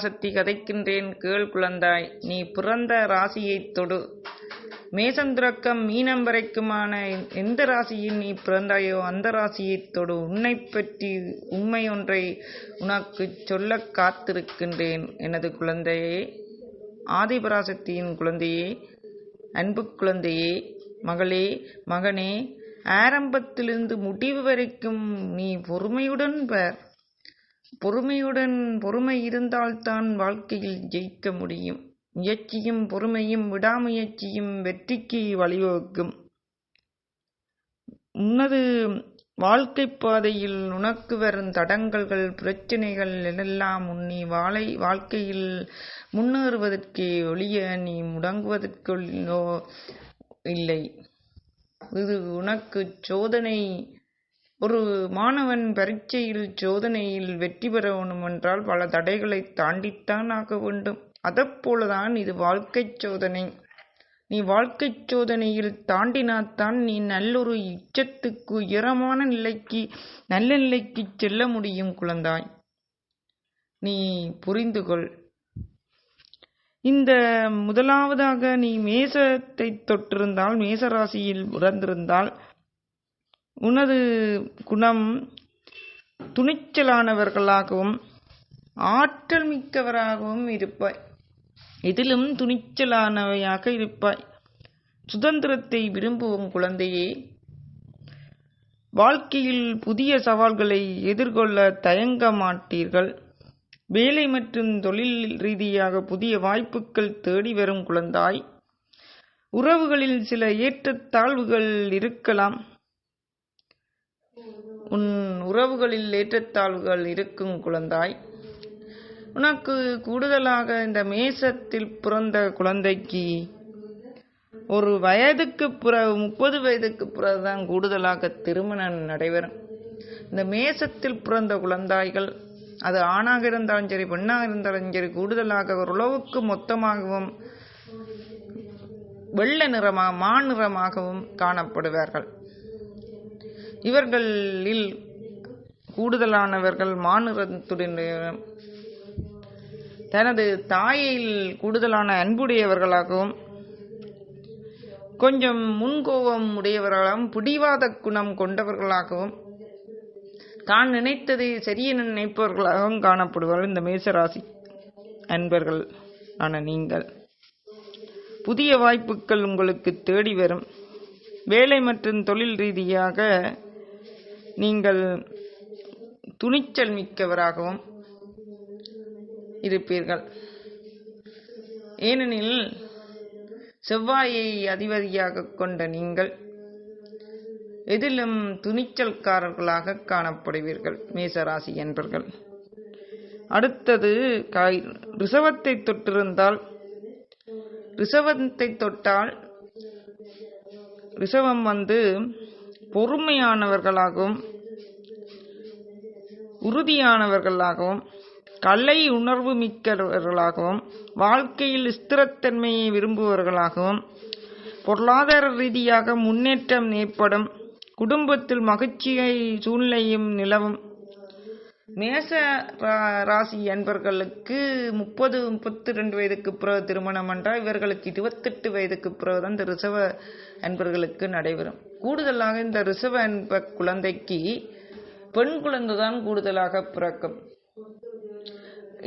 சக்தி கதைக்கின்றேன் கேள் குழந்தாய். நீ பிறந்த ராசியைத் தொடு. மேசம் துறக்கம் மீனம் வரைக்குமான எந்த ராசியில் நீ பிறந்தாயோ அந்த ராசியைத் தொடு. உன்னை பற்றி உண்மை ஒன்றை உனக்குச் சொல்ல காத்திருக்கின்றேன் எனது குழந்தையே. ஆதிபராசக்தியின் குழந்தையே. அன்பு குழந்தையே. மகளே மகனே. ஆரம்பத்திலிருந்து முடிவு வரைக்கும் நீ பொறுமையுடன் பார். பொறுமையுடன் பொறுமை இருந்தால்தான் வாழ்க்கையில் ஜெயிக்க முடியும். முயற்சியும் பொறுமையும் விடாமுயற்சியும் வெற்றிக்கு வழிவகுக்கும். உனது வாழ்க்கை பாதையில் உனக்கு வரும் தடங்கல்கள் பிரச்சனைகள் எல்லாம் நீ வாழை வாழ்க்கையில் முன்னேறுவதற்கே ஒழிய நீ முடங்குவதற்குள்ளோ இல்லை. இது உனக்கு சோதனை ஒரு மாணவன் பரீட்சையில் சோதனையில் வெற்றி பெற வேண்டுமென்றால் பல தடைகளை தாண்டித்தான் ஆக வேண்டும். அதைப்போலதான் இது வாழ்க்கைச் சோதனை. நீ வாழ்க்கைச் சோதனையில் தாண்டினாத்தான் நீ நல்லொரு இச்சத்துக்கு உயரமான நிலைக்கு நல்ல நிலைக்கு செல்ல முடியும் குழந்தாய். நீ புரிந்து கொள் இந்த முதலாவதாக நீ மேசத்தை தொட்டிருந்தால் மேச ராசியில் பிறந்திருந்தால் உனது குணம் துணிச்சலானவர்களாகவும் ஆற்றல் மிக்கவராகவும் இருப்பாய். எதிலும் துணிச்சலானவையாக இருப்பாய். சுதந்திரத்தை விரும்பும் குழந்தையே வாழ்க்கையில் புதிய சவால்களை எதிர்கொள்ள தயங்க மாட்டீர்கள் வேலை மற்றும் தொழில் ரீதியாக புதிய வாய்ப்புகள் தேடி வரும் குழந்தாய். உறவுகளில் சில ஏற்றத்தாழ்வுகள் இருக்கலாம். உன் உறவுகளில் ஏற்றத்தாழ்வுகள் இருக்கும் குழந்தாய். உனக்கு கூடுதலாக இந்த மேசத்தில் பிறந்த குழந்தைக்கு ஒரு வயதுக்கு பிறகு முப்பது வயதுக்கு பிறகு தான் கூடுதலாக திருமணம் நடைபெறும். இந்த மேசத்தில் பிறந்த குழந்தாய்கள் அது ஆணாக இருந்தாலும் சரி பெண்ணாக இருந்தாலும் சரி கூடுதலாக ஒரு உழவுக்கு மொத்தமாகவும் வெள்ளை நிறமாக மா நிறமாகவும் காணப்படுவார்கள். இவர்களில் கூடுதலானவர்கள் மாநிறத்துடன் தனது தாயில் கூடுதலான அன்புடையவர்களாகவும் கொஞ்சம் முன்கோபம் உடையவர்களாகவும் பிடிவாத குணம் கொண்டவர்களாகவும் தான் நினைத்ததை சரிய நினைப்பவர்களாகவும் காணப்படுவார்கள் இந்த மேசராசி அன்பர்கள் ஆன நீங்கள். புதிய வாய்ப்புகள் உங்களுக்கு தேடி வரும். வேலை மற்றும் தொழில் ரீதியாக நீங்கள் துணிச்சல் மிக்கவராகவும் இருப்பீர்கள். ஏனெனில் செவ்வாயை அதிபதியாக கொண்ட நீங்கள் எதிலும் துணிச்சல்காரர்களாக காணப்படுவீர்கள் மேசராசி என்பர்கள். அடுத்தது காய் ரிசவத்தை தொட்டிருந்தால் ரிசவத்தை தொட்டால் ரிசவம் வந்து பொறுமையானவர்களாகவும் உறுதியானவர்களாகவும் கலை உணர்வு மிக்கவர்களாகவும் வாழ்க்கையில் ஸ்திரத்தன்மையை விரும்புவர்களாகவும் பொருளாதார ரீதியாக முன்னேற்றம் ஏற்படும் குடும்பத்தில் மகிழ்ச்சியை சூழ்நிலையும் நிலவும் மேச ராசி என்பர்களுக்கு முப்பது முப்பத்தி ரெண்டு வயதுக்கு பிறகு திருமணம் என்றால் இவர்களுக்கு இருபத்தெட்டு வயதுக்கு பிறகு தான் இந்த ரிசவ என்பர்களுக்கு நடைபெறும். கூடுதலாக இந்த ரிசவ என்ப குழந்தைக்கு பெண் குழந்தை தான் கூடுதலாக பிறக்கும்.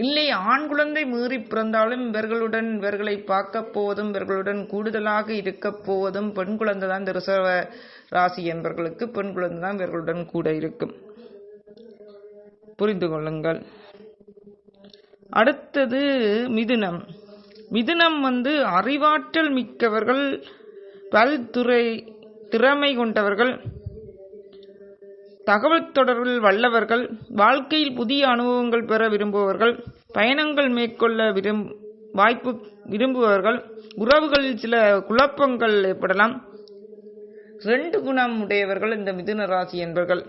இல்லை ஆண் குழந்தை மீறி பிறந்தாலும் இவர்களுடன் இவர்களை பார்க்க போவதும் இவர்களுடன் கூடுதலாக இருக்க போவதும் பெண் குழந்தை தான் இந்த ரிசர்வ ராசி என்பவர்களுக்கு பெண் குழந்தை தான் இவர்களுடன் கூட இருக்கும். புரிந்து கொள்ளுங்கள். அடுத்தது மிதுனம். மிதுனம் வந்து அறிவாற்றல் மிக்கவர்கள் பல்துறை திறமை கொண்டவர்கள் தகவல் தொடர்பில் வல்லவர்கள் வாழ்க்கையில் புதிய அனுபவங்கள் பெற விரும்புபவர்கள் பயணங்கள் மேற்கொள்ள விரும் வாய்ப்பு விரும்புபவர்கள் உறவுகளில் சில குழப்பங்கள் ஏற்படலாம். ரெண்டு குணம் உடையவர்கள் இந்த மிதுன ராசி என்பவர்கள்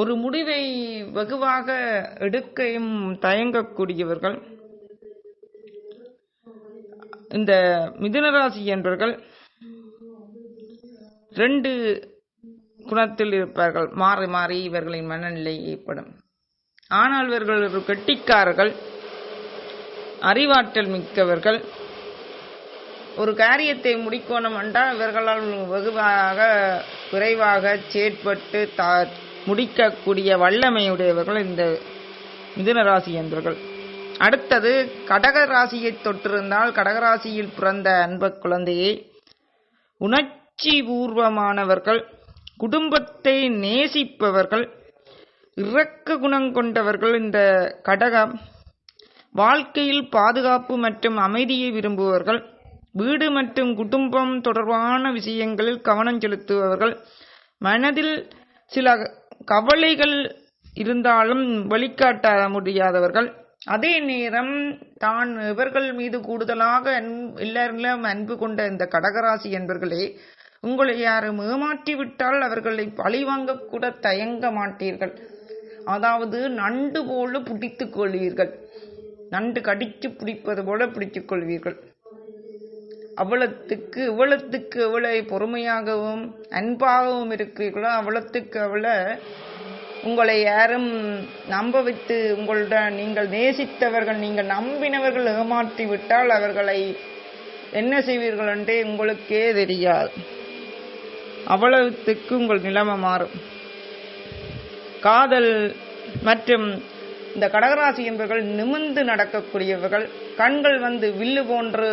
ஒரு முடிவை வெகுவாக எடுக்கையும் தயங்கக்கூடியவர்கள் இந்த மிதுனராசி என்பவர்கள் ரெண்டு குணத்தில் இருப்பார்கள். மாறி மாறி இவர்களின் மனநிலை ஏற்படும். ஆனால் இவர்கள் ஒரு கெட்டிக்காரர்கள் அறிவாற்றல் மிக்கவர்கள். ஒரு காரியத்தை முடிக்கணும் என்றால் இவர்களால் வெகுவாக விரைவாக செயற்பட்டு த முடிக்கக்கூடிய வல்லமையுடையவர்கள் இந்த மிதுன ராசி என்பவர்கள் அடுத்தது கடக ராசியை தொட்டிருந்தால் கடகராசியில் பிறந்த அன்ப குழந்தையை உணர்ச்சி பூர்வமானவர்கள் குடும்பத்தை நேசிப்பவர்கள் இறக்க குணம் கொண்டவர்கள் இந்த கடகம் வாழ்க்கையில் பாதுகாப்பு மற்றும் அமைதியை விரும்புபவர்கள் வீடு மற்றும் குடும்பம் தொடர்பான விஷயங்களில் கவனம் செலுத்துபவர்கள் மனதில் சில கவலைகள் இருந்தாலும் வெளிக்காட்ட முடியாதவர்கள். அதே நேரம் தான் இவர்கள் மீது கூடுதலாக அன்பு எல்லாரிலும் அன்பு கொண்ட இந்த கடகராசி என்பர்களே உங்களை யாரும் ஏமாற்றி விட்டால் அவர்களை பழிவாங்க கூட தயங்க மாட்டீர்கள். அதாவது நண்டு போல பிடித்துக் கொள்வீர்கள். நண்டு கடித்து பிடிப்பது போல பிடித்துக் கொள்வீர்கள். அவ்வளத்துக்கு இவ்வளத்துக்கு எவ்வளவு பொறுமையாகவும் அன்பாகவும் இருக்கிறீர்களோ அவ்வளத்துக்கு அவ்வளோ உங்களை யாரும் நம்ப வைத்து உங்களுடன் நீங்கள் நேசித்தவர்கள் நீங்கள் நம்பினவர்கள் ஏமாற்றி விட்டால் அவர்களை என்ன செய்வீர்கள் என்றே உங்களுக்கே தெரியாது. அவ்வளவுத்துக்கு உங்கள் நிலைமை மாறும். காதல் மற்றும் இந்த கடகராசி என்பவர்கள் நிமிர்ந்து நடக்கக்கூடியவர்கள் கண்கள் வந்து வில்லு போன்று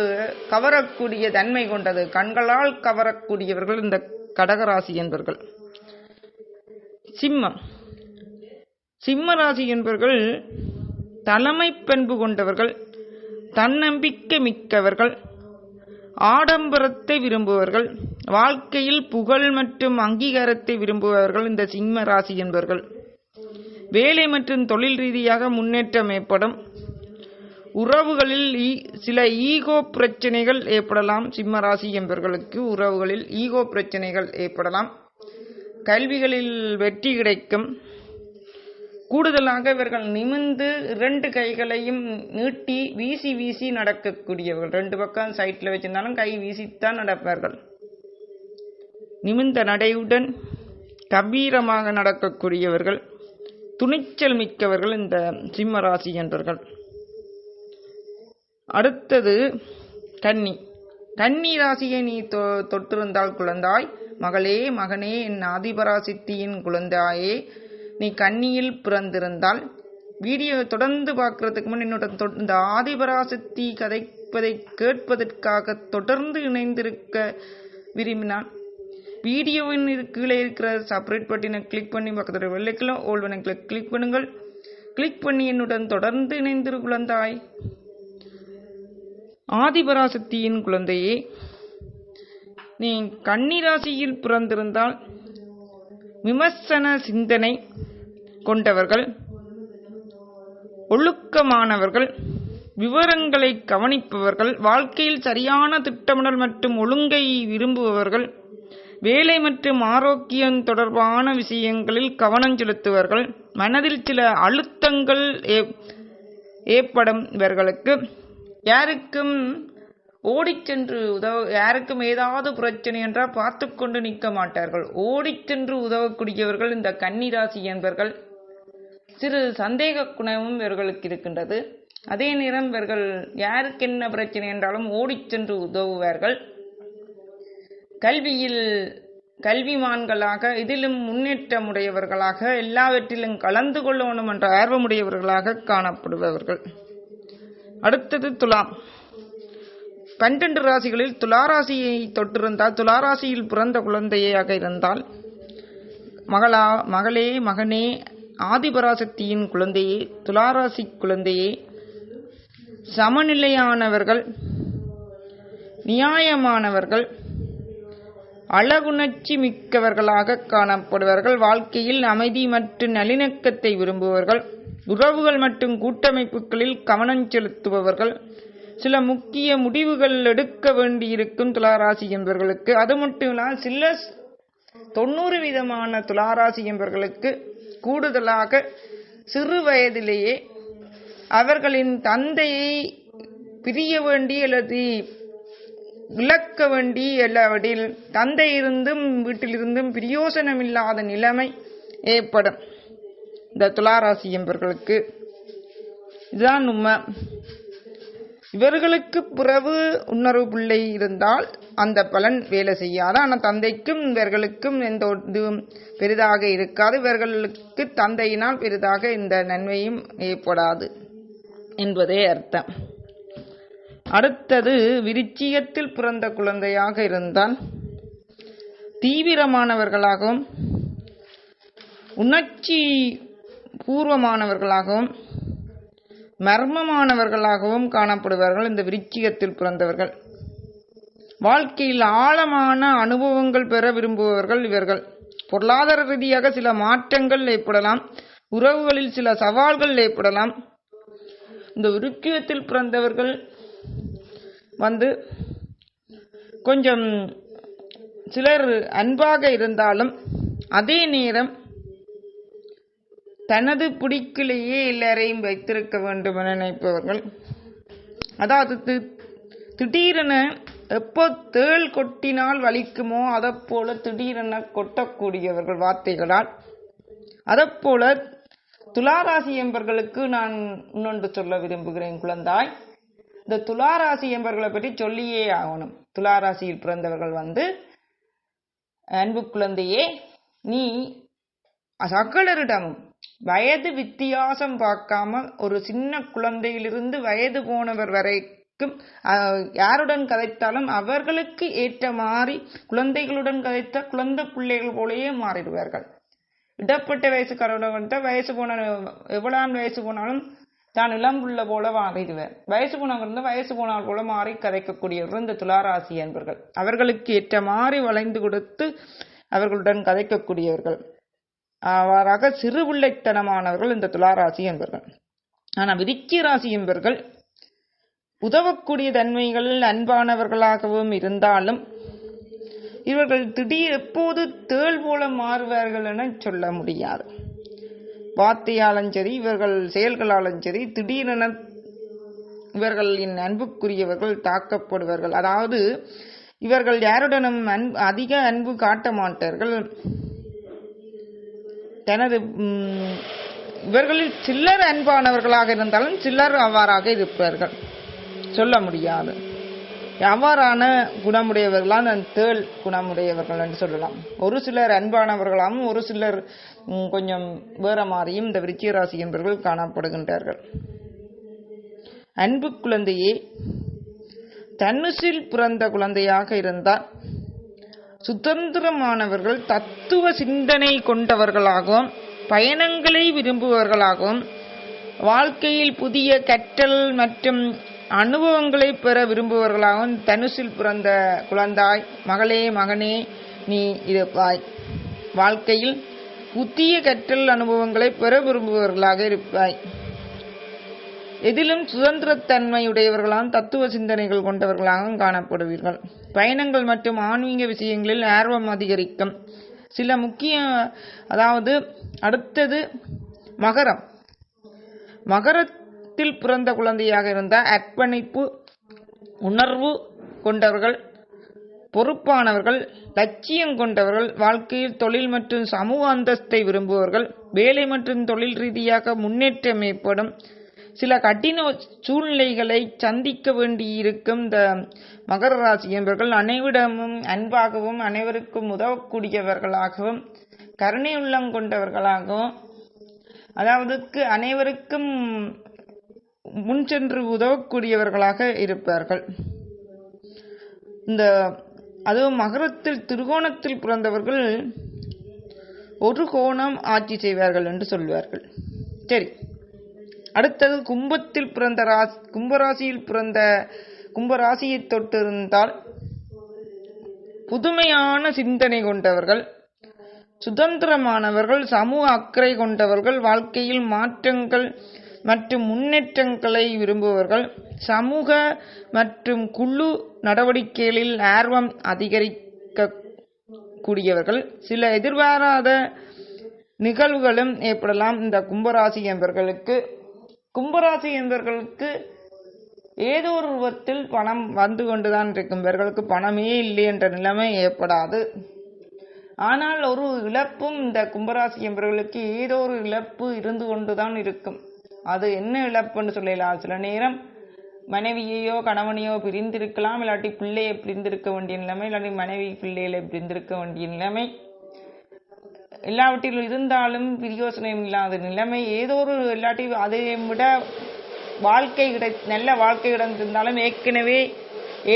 கவரக்கூடிய தன்மை கொண்டது. கண்களால் கவரக்கூடியவர்கள் இந்த கடகராசி என்பவர்கள் சிம்மம். சிம்ம ராசி என்பவர்கள் தலைமை பண்பு கொண்டவர்கள் தன்னம்பிக்கை மிக்கவர்கள் ஆடம்பரத்தை விரும்புவர்கள் வாழ்க்கையில் புகழ் மற்றும் அங்கீகாரத்தை விரும்புபவர்கள் இந்த சிம்ம ராசி என்பவர்கள் வேலை மற்றும் தொழில் ரீதியாக முன்னேற்றம் ஏற்படும். உறவுகளில் ஈ- சில ஈகோ பிரச்சனைகள் ஏற்படலாம். சிம்ம ராசி என்பவர்களுக்கு உறவுகளில் ஈகோ பிரச்சனைகள் ஏற்படலாம். கல்விகளில் வெற்றி கிடைக்கும். கூடுதலாக இவர்கள் நிமிர்ந்து இரண்டு கைகளையும் நீட்டி வீசி வீசி நடக்கக்கூடியவர்கள். ரெண்டு பக்கம் சைட்டில் வச்சிருந்தாலும் கை வீசித்தான் நடப்பார்கள். நிமிர்ந்த நடையுடன் கம்பீரமாக நடக்கக்கூடியவர்கள். துணிச்சல் மிக்கவர்கள் இந்த சிம்ம ராசி என்பவர்கள் அடுத்தது கன்னி. கன்னி ராசியை நீ தொ தொட்டிருந்தால் குழந்தாய். மகளே மகனே என் ஆதிபராசித்தியின் குழந்தாயே. நீ கன்னியில் பிறந்திருந்தால். வீடியோ தொடர்ந்து பார்க்கறதுக்கு முன் என்னோட இந்த ஆதிபராசக்தி கதைப்பதை கேட்பதற்காக தொடர்ந்து இணைந்திருக்க விரும்பினான். வீடியோவின் கீழே இருக்கிற செப்பரேட் பட்டினை கிளிக் பண்ணி பக்கத்தில் வெள்ளைக்கிலும் ஓல்வனை கிளிக் கிளிக் பண்ணுங்கள். கிளிக் பண்ணி என்னுடன் தொடர்ந்து இணைந்திரு குழந்தாய். ஆதிபராசக்தியின் குழந்தையே நீ கன்னிராசியில் பிறந்திருந்தால் விமர்சன சிந்தனை கொண்டவர்கள் ஒழுக்கமானவர்கள் விவரங்களை கவனிப்பவர்கள் வாழ்க்கையில் சரியான திட்டமிடல் மற்றும் ஒழுங்கை விரும்புபவர்கள் வேலை மற்றும் ஆரோக்கியம் தொடர்பான விஷயங்களில் கவனம் செலுத்துவர்கள் மனதில் சில அழுத்தங்கள் ஏ- ஏற்படும் இவர்களுக்கு. யாருக்கும் ஓடிச் சென்று உதவ யாருக்கும் ஏதாவது பிரச்சனை என்றால் பார்த்து கொண்டு நிற்க மாட்டார்கள். ஓடிச் சென்று உதவக்கூடியவர்கள் இந்த கன்னிராசி என்பவர்கள் சிறு சந்தேக குணமும் இவர்களுக்கு இருக்கின்றது. அதே நேரம் இவர்கள் யாருக்கு என்ன பிரச்சனை என்றாலும் ஓடிச் சென்று உதவுவார்கள். கல்வியில் கல்விமான்களாக இதிலும் முன்னேற்றமுடையவர்களாக எல்லாவற்றிலும் கலந்து கொள்ளணும் என்ற ஆர்வமுடையவர்களாக காணப்படுபவர்கள். அடுத்தது துலாம். பன்னிரண்டு ராசிகளில் துளாராசியை தொட்டிருந்தால் துளாராசியில் பிறந்த குழந்தையாக இருந்தால் மகளா மகளே மகனே ஆதிபராசக்தியின் குழந்தையே துளாராசி குழந்தையே சமநிலையானவர்கள் நியாயமானவர்கள் அழகுணர்ச்சி மிக்கவர்களாக காணப்படுவார்கள். வாழ்க்கையில் அமைதி மற்றும் நல்லிணக்கத்தை விரும்புவர்கள் உறவுகள் மற்றும் கூட்டமைப்புகளில் கவனம் செலுத்துபவர்கள். சில முக்கிய முடிவுகள் எடுக்க வேண்டியிருக்கும் துளாராசி என்பவர்களுக்கு அது மட்டும் இல்லாமல் சில தொண்ணூறு விதமான துளாராசி என்பவர்களுக்கு கூடுதலாக சிறு வயதிலேயே அவர்களின் தந்தையை பிரிய வேண்டி அல்லது விளக்க வேண்டி எல்லாவற்றில் தந்தை இருந்தும் வீட்டிலிருந்தும் பிரயோசனமில்லாத நிலைமை ஏற்படும். இந்த துளாராசி என்பவர்களுக்கு இதுதான் உண்மை. இவர்களுக்கு பிறகு உணர்வு பிள்ளை இருந்தால் அந்த பலன் வேலை செய்யாது. ஆனால் தந்தைக்கும் இவர்களுக்கும் எந்த இதுவும் பெரிதாக இருக்காது. இவர்களுக்கு தந்தையினால் பெரிதாக இந்த நன்மையும் ஏற்படாது என்பதே அர்த்தம். அடுத்தது விருச்சிகத்தில் பிறந்த குழந்தையாக இருந்தால் தீவிரமானவர்களாகவும் உணர்ச்சி பூர்வமானவர்களாகவும் மர்மமானவர்களாகவும் காணப்படுவார்கள் இந்த விருச்சிகத்தில் பிறந்தவர்கள். வாழ்க்கையில் ஆழமான அனுபவங்கள் பெற விரும்புபவர்கள் இவர்கள். பொருளாதார ரீதியாக சில மாற்றங்கள் ஏற்படலாம். உறவுகளில் சில சவால்கள் ஏற்படலாம். இந்த விருச்சிகத்தில் பிறந்தவர்கள் வந்து கொஞ்சம் சிலர் அன்பாக இருந்தாலும் அதே நேரம் தனது பிடிக்கிலேயே எல்லாரையும் வைத்திருக்க வேண்டும் என நினைப்பவர்கள். அதாவது தி- திடீரென எப்போ தேள் கொட்டினால் வலிக்குமோ அதைப்போல திடீரென கொட்டக்கூடியவர்கள் வார்த்தைகளால். அதைப்போல துளாராசி என்பர்களுக்கு நான் இன்னொன்று சொல்ல விரும்புகிறேன் குழந்தாய். இந்த துளாராசி என்பவர்களை பற்றி சொல்லியே ஆகணும். துளாராசியில் பிறந்தவர்கள் வந்து அன்பு குழந்தையே நீ சகலரிடமும் வயது வித்தியாசம் பார்க்காம ஒரு சின்ன குழந்தையிலிருந்து வயது போனவர் வரைக்கும் யாருடன் கதைத்தாலும் அவர்களுக்கு ஏற்ற மாதிரி குழந்தைகளுடன் கதைத்த குழந்தை பிள்ளைகள் போலயே மாறிடுவார்கள். இடப்பட்ட வயசுக்காரருடன் வயசு போன எவ்வளவு வயசு போனாலும் தான் இளம் போல மாறிடுவார். வயசு போனவங்க வயசு போனால் போல மாறி கதைக்கக்கூடியவர்கள் இந்த துளாராசி என்பர்கள் அவர்களுக்கு ஏற்ற மாதிரி வளைந்து கொடுத்து அவர்களுடன் கதைக்கக்கூடியவர்கள். அவ்வாறாக சிறு உள்ளைத்தனமானவர்கள் இந்த துளாராசி என்பர்கள் ஆனால் விருச்சி ராசி என்பர்கள் உதவக்கூடிய தன்மைகளில் அன்பானவர்களாகவும் இருந்தாலும் இவர்கள் திடீர் எப்போது தேள் போல மாறுவார்கள் என சொல்ல முடியாது. வார்த்தையாலும் சரி இவர்கள் செயல்களாலும் சரி திடீரென இவர்களின் அன்புக்குரியவர்கள் தாக்கப்படுவார்கள். அதாவது இவர்கள் யாருடனும் அன்பு அதிக அன்பு காட்ட மாட்டார்கள். தனது இவர்களில் சில்லர் அன்பானவர்களாக இருந்தாலும் சிலர் அவ்வாறாக இருப்பார்கள். சொல்ல முடியாது. எவ்வாறான குணமுடையவர்களான அந்த தேள் குணமுடையவர்கள் என்று சொல்லலாம். ஒரு சிலர் அன்பானவர்களாகவும் ஒரு சிலர் கொஞ்சம் வேற மாதிரியும் இந்த விருச்சிக ராசி என்பவர்கள் காணப்படுகின்றார்கள். அன்பு குழந்தையே தனுசில் பிறந்த குழந்தையாக இருந்தால் சுதந்திரமானவர்கள் தத்துவ சிந்தனை கொண்டவர்களாகவும் பயணங்களை விரும்புபவர்களாகவும் வாழ்க்கையில் புதிய கற்றல் மற்றும் அனுபவங்களை பெற விரும்புபவர்களாகவும் தனுசில் பிறந்த குழந்தாய் மகளே மகனே நீ இருப்பாய் வாழ்க்கையில் புதிய கற்றல் அனுபவங்களை பெற விரும்புபவர்களாக இருப்பாய். எதிலும் சுதந்திரத்தன்மையுடையவர்களாகவும் தத்துவ சிந்தனைகள் கொண்டவர்களாகவும் காணப்படுவீர்கள். பயணங்கள் மற்றும் ஆன்மீக விஷயங்களில் ஆர்வம் அதிகரிக்கும். சில முக்கிய அதாவது அடுத்தது மகரம். மகரத்தில் பிறந்த குழந்தையாக இருந்தால் அர்ப்பணிப்பு உணர்வு கொண்டவர்கள் பொறுப்பானவர்கள் லட்சியம் கொண்டவர்கள் வாழ்க்கையில் தொழில் மற்றும் சமூக அந்தஸ்தை விரும்புபவர்கள் வேலை மற்றும் தொழில் ரீதியாக முன்னேற்றம் ஏற்படும் சில கடின சூழ்நிலைகளை சந்திக்க வேண்டியிருக்கும் இந்த மகர ராசி என்பவர்கள் அனைவரிடமும் அன்பாகவும் அனைவருக்கும் உதவக்கூடியவர்களாகவும் கருணை உள்ளம் கொண்டவர்களாகவும் அதாவது அனைவருக்கும் முன் சென்று உதவக்கூடியவர்களாக இருப்பார்கள். இந்த அதுவும் மகரத்தில் திருகோணத்தில் பிறந்தவர்கள் ஒரு கோணம் ஆட்சி செய்வார்கள் என்று சொல்வார்கள். சரி. அடுத்தது கும்பத்தில் பிறந்த ராசி கும்பராசியில் பிறந்த கும்பராசியை தொட்டிருந்தால் புதுமையான சிந்தனை கொண்டவர்கள் சுதந்திரமானவர்கள் சமூக அக்கறை கொண்டவர்கள் வாழ்க்கையில் மாற்றங்கள் மற்றும் முன்னேற்றங்களை விரும்புபவர்கள் சமூக மற்றும் குழு நடவடிக்கைகளில் ஆர்வம் அதிகரிக்க கூடியவர்கள் சில எதிர்பாராத நிகழ்வுகளும் ஏற்படலாம். இந்த கும்பராசி என்பவர்களுக்கு கும்பராசி என்பவர்களுக்கு ஏதோ ஒரு ரூபத்தில் பணம் வந்து கொண்டுதான் இருக்கும். இவர்களுக்கு பணமே இல்லை என்ற நிலைமை ஏற்படாது. ஆனால் ஒரு இழப்பும் இந்த கும்பராசி என்பவர்களுக்கு ஏதோ ஒரு இழப்பு இருந்து கொண்டுதான் இருக்கும். அது என்ன இழப்புன்னு சொல்லலாம். சில நேரம் மனைவியையோ கணவனையோ பிரிந்திருக்கலாம். இல்லாட்டி பிள்ளையை பிரிந்திருக்க வேண்டிய நிலைமை இல்லாட்டி மனைவி பிள்ளைகளை பிரிந்திருக்க வேண்டிய நிலைமை. எல்லாவற்றிலும் இருந்தாலும் பிரியோசனம் இல்லாத நிலைமை. ஏதோ ஒரு இல்லாட்டி அதை விட வாழ்க்கை கிடை நல்ல வாழ்க்கை கிடந்திருந்தாலும் ஏற்கனவே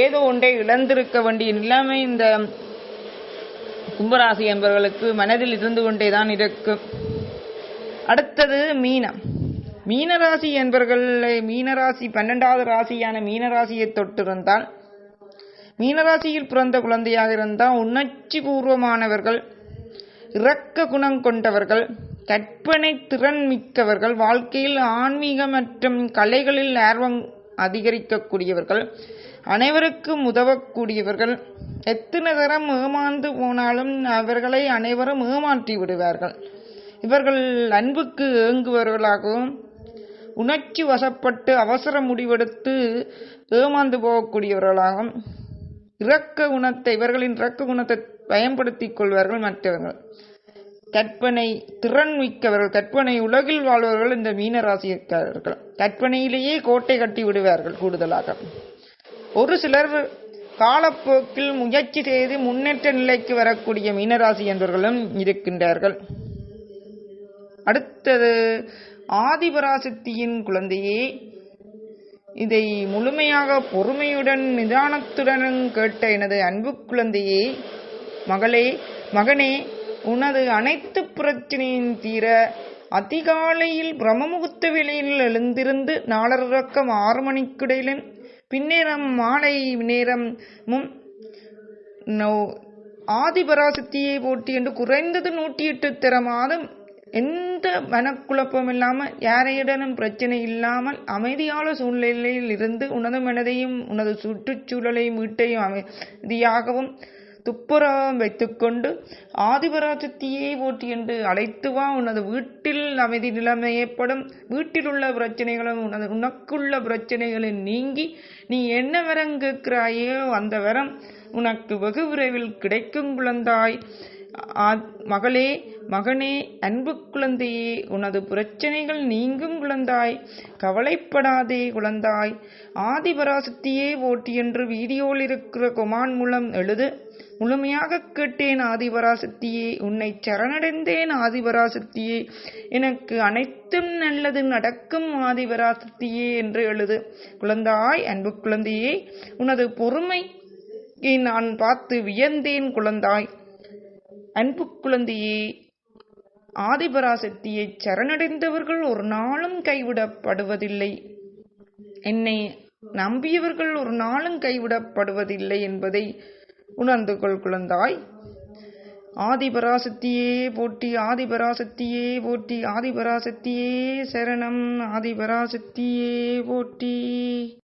ஏதோ ஒன்றை இழந்திருக்க வேண்டிய நிலைமை இந்த கும்பராசி என்பவர்களுக்கு மனதில் இருந்து கொண்டே தான் இருக்கும். அடுத்தது மீனம். மீனராசி என்பவர்களை மீனராசி பன்னெண்டாவது ராசியான மீனராசியை தொட்டிருந்தால் மீனராசியில் பிறந்த குழந்தையாக இருந்தால் உணர்ச்சி பூர்வமானவர்கள் இரக்க குணம் கொண்டவர்கள் கற்பனை திறன் மிக்கவர்கள் வாழ்க்கையில் ஆன்மீக மற்றும் கலைகளில் ஆர்வம் அதிகரிக்கக்கூடியவர்கள் அனைவருக்கும் உதவக்கூடியவர்கள் எத்தனை தரம் ஏமாந்து போனாலும் அவர்களை அனைவரும் ஏமாற்றி விடுவார்கள். இவர்கள் அன்புக்கு ஏங்குபவர்களாகவும் உணர்ச்சி வசப்பட்டு அவசர முடிவெடுத்து ஏமாந்து போகக்கூடியவர்களாகும் இரக்க குணத்தை இவர்களின் இரக்க குணத்தை பயன்படுத்திக் கொள்வார்கள் மற்றவர்கள். கற்பனை திறன் மிக்கவர்கள் கற்பனை உலகில் வாழ்பவர்கள் இந்த மீனராசிக்காரர்கள். கற்பனையிலேயே கோட்டை கட்டி விடுவார்கள் கூடுதலாக. ஒரு சிலர் காலப்போக்கில் முயற்சி செய்து முன்னேற்ற நிலைக்கு வரக்கூடிய மீனராசி என்பவர்களும் இருக்கின்றார்கள். அடுத்தது ஆதிபராசக்தியின் குழந்தையே இதை முழுமையாக பொறுமையுடன் நிதானத்துடன் கேட்ட எனது அன்பு குழந்தையே மகளே மகனே உனது அனைத்து பிரச்சனையின் தீர அதிகாலையில் பிரம்மமுகூர்த்த வேளையில் எழுந்திருந்து நாளரக்கம் ஆறு மணிக்குடையிலும் பின்னேரம் மாலை நேரமும் நோ- ஆதிபராசக்தியை போட்டி என்று குறைந்தது நூற்றி எட்டு தரமாதம் எந்த மனக்குழப்பம் இல்லாமல் யாரையுடனும் பிரச்சனை இல்லாமல் அமைதியான சூழ்நிலையில் இருந்து உனது மனதையும் உனது சுற்றுச்சூழலையும் வீட்டையும் அமைதியாகவும் துப்புரவும் வைத்துக்கொண்டு ஆதிபராசக்தியை போற்றி என்று அழைத்து வா. உனது வீட்டில் அமைதி நிலைமை ஏற்படும். வீட்டில் உள்ள பிரச்சனைகளும் உனது உனக்குள்ள பிரச்சனைகளும் நீங்கி நீ என்ன வரம் கேட்கிறாயோ அந்த வரம் உனக்கு வெகு விரைவில் கிடைக்கும் குழந்தாய். மகளே மகனே அன்பு குழந்தையே உனது பிரச்சனைகள் நீங்கும் குழந்தாய் கவலைப்படாதே குழந்தாய். ஆதிபராசக்தியே ஓட்டி என்று வீடியோவில் இருக்கிற கொமான் மூலம் எழுது முழுமையாக கேட்டேன் ஆதிபராசக்தியே உன்னை சரணடைந்தேன் ஆதிபராசக்தியே எனக்கு அனைத்தும் நல்லது நடக்கும் ஆதிபராசக்தியே என்று எழுது குழந்தாய் அன்பு குழந்தையே உனது பொறுமை நான் பார்த்து வியந்தேன் குழந்தாய். அன்பு குழந்தையே ஆதிபராசக்தியை சரணடைந்தவர்கள் ஒரு நாளும் கைவிடப்படுவதில்லை. என்னை நம்பியவர்கள் ஒரு நாளும் கைவிடப்படுவதில்லை என்பதை உணர்ந்து கொள் குழந்தாய். ஆதிபராசக்தியே போட்டி ஆதிபராசக்தியே போட்டி ஆதிபராசக்தியே சரணம் ஆதிபராசக்தியே போட்டி